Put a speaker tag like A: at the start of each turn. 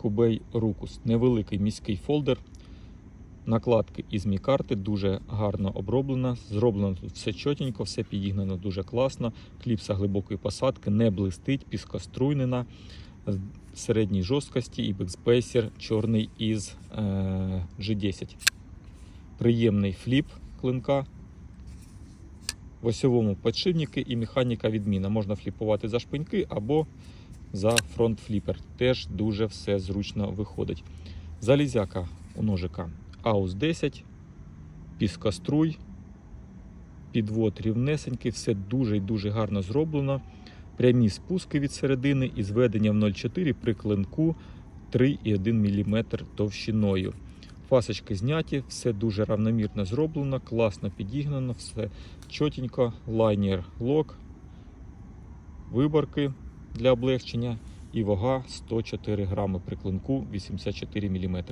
A: Кубей Рукус. Невеликий міський фолдер. Накладки із мікарти дуже гарно оброблена. Зроблено тут все чотенько, все підігнано дуже класно. Кліпса глибокої посадки, не блистить, піскоструйнена середній жорсткості і бекспейсер чорний із е, G10. Приємний фліп клинка. В осьовому підшипники і механіка відміна. Можна фліпувати за шпиньки або за фронт-фліпер. Теж дуже все зручно виходить. Залізяка у ножика. AUS 10, піскоструй, підвод рівнесенький, все дуже і дуже гарно зроблено. Прямі спуски від середини і зведення в 0,4 при клинку 3,1 мм товщиною. Фасочки зняті, все дуже равномірно зроблено, класно підігнано, все чотенько, лайнер лок, виборки для облегчення і вага 104 грами при клинку 84 мм.